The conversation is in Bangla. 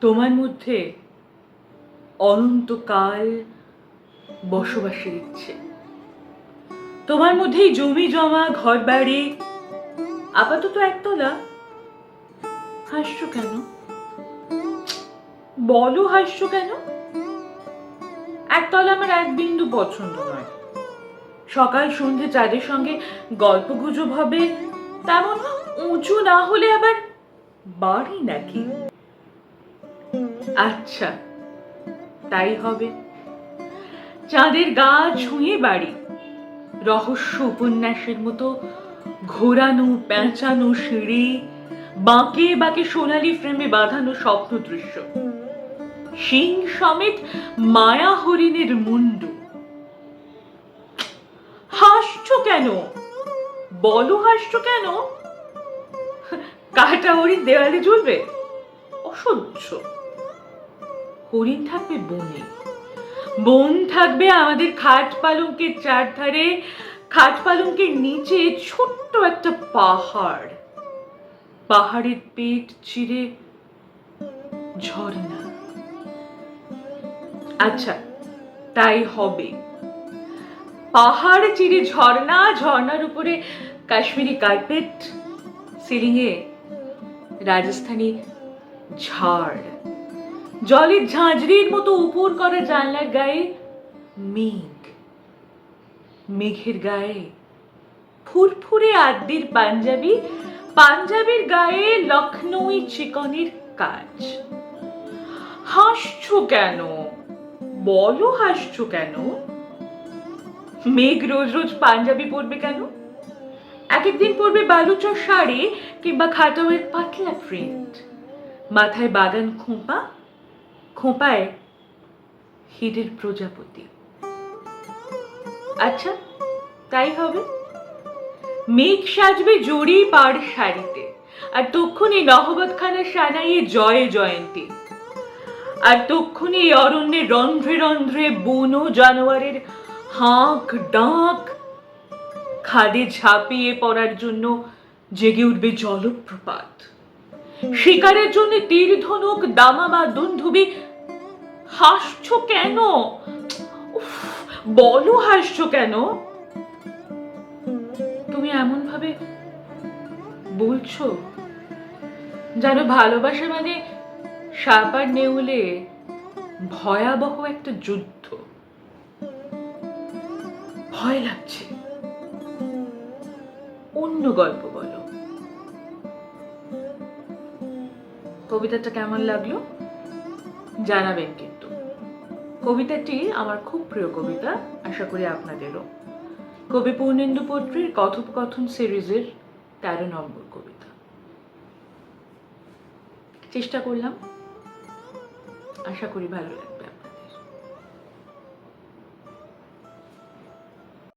তোমার মধ্যে অনন্তকাল বসবাসের ইচ্ছে। তোমার মধ্যেই জমি জমা ঘর বাড়ি আপাতত একতলা। হাসছো কেন? বলো হাসছো কেন? একতলা আমার এক বিন্দু পছন্দ নয়। সকাল, সন্ধে চাঁদের সঙ্গে গল্প গুজব হবে। তেমন উঁচু না হলে আবার বাড়ি নাকি? আচ্ছা তাই হবে। চাঁদের গা ছুঁয়ে বাড়ি, রহস্য উপন্যাসের মতো ঘোরানো, পেঁচানো সিঁড়ি, বাঁকে বাঁকে সোনালি ফ্রেমে বাঁধানো স্বপ্ন দৃশ্য। সিং সমেত মায়া হরিণের মুন্ডু। হাসছো কেন? বলো হাসছো কেন? কাটা হরিণ দেওয়ালে ঝুলবে? অসহ্য। হরিণ থাকবে বনে। বন থাকবে আমাদের খাট পালঙ্কের চারধারে। খাট পালঙ্কের নিচে ছোট্ট একটা পাহাড়। পাহাড়ের পেট চিরে ঝর্ণা। আচ্ছা তাই হবে। পাহাড় চিরে ঝর্ণা, ঝর্ণার উপরে কাশ্মীরি কার্পেট, সিলিংয়ে রাজস্থানী ঝাড়। জলের ঝাঁঝরির মতো উপর করা জানলার গায়ে মেঘ। মেঘের গায়ে ফুরফুরে আদ্যির পাঞ্জাবি, পাঞ্জাবির গায়ে লখনৌই চিকনের কাজ। হাসছো কেন? বলো হাসছো কেন? মেঘ রোজ রোজ পাঞ্জাবি পরবে কেন? এক একদিন পরবে বালুচর শাড়ি কিংবা খাটাওয়ের পাতলা প্রিন্ট। মাথায় বাগান খোঁপা খোঁপায় হীরের প্রজাপতি। আচ্ছা তাই হবে। মেঘ সাজবে জড়ি পাড় শাড়িতে আর তক্ষুনি নহবতখানা সানাইয়ে জয় জয়ন্তী। আর তক্ষুনি অরণ্যে রন্ধ্রে রন্ধ্রে বনো জানোয়ারের হাঁক ডাক খাদে ঝাঁপিয়ে পড়ার জন্য জেগে উঠবে জলপ্রপাত। শিকারের জন্য তীর ধনুক, দামা বা দুন্ধুবি। হাসছো কেন? বলো হাসছো কেন? তুমি এমন ভাবে বলছো যেন ভালোবাসা মানে সাপ আর নেউলে ভয়াবহ একটা যুদ্ধ। ভয় লাগছে। অন্য গল্প বলো। কবিতাটা কেমন লাগল? জানাবেন কিন্তু। কবিতাটি আমার খুব প্রিয় কবিতা, আশা করি আপনাদেরও। কবি পূর্ণেন্দু পত্রীর কথোপকথন সিরিজের তেরো নম্বর কবিতা। চেষ্টা করলাম। আশা করি ভালো লাগে